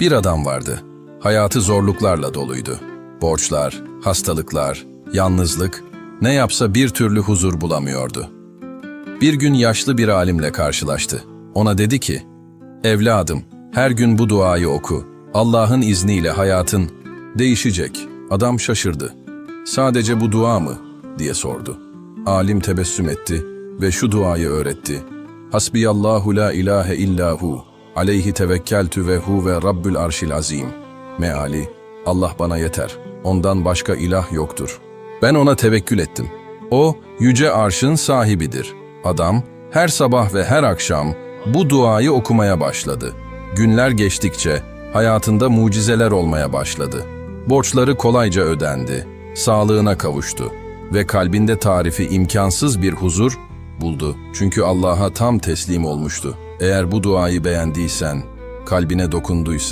Bir adam vardı. Hayatı zorluklarla doluydu. Borçlar, hastalıklar, yalnızlık, ne yapsa bir türlü huzur bulamıyordu. Bir gün yaşlı bir alimle karşılaştı. Ona dedi ki, Evladım, her gün bu duayı oku. Allah'ın izniyle hayatın değişecek. Adam şaşırdı. Sadece bu dua mı? diye sordu. Alim tebessüm etti ve şu duayı öğretti. Hasbiyallahu la ilahe illahu. Aleyhi tevekkeltü ve hu ve rabbül arşil azim. Meali, Allah bana yeter. Ondan başka ilah yoktur. Ben ona tevekkül ettim. O, yüce arşın sahibidir. Adam, her sabah ve her akşam bu duayı okumaya başladı. Günler geçtikçe hayatında mucizeler olmaya başladı. Borçları kolayca ödendi, sağlığına kavuştu ve kalbinde tarifi imkansız bir huzur buldu. Çünkü Allah'a tam teslim olmuştu. Eğer bu duayı beğendiysen, kalbine dokunduysa,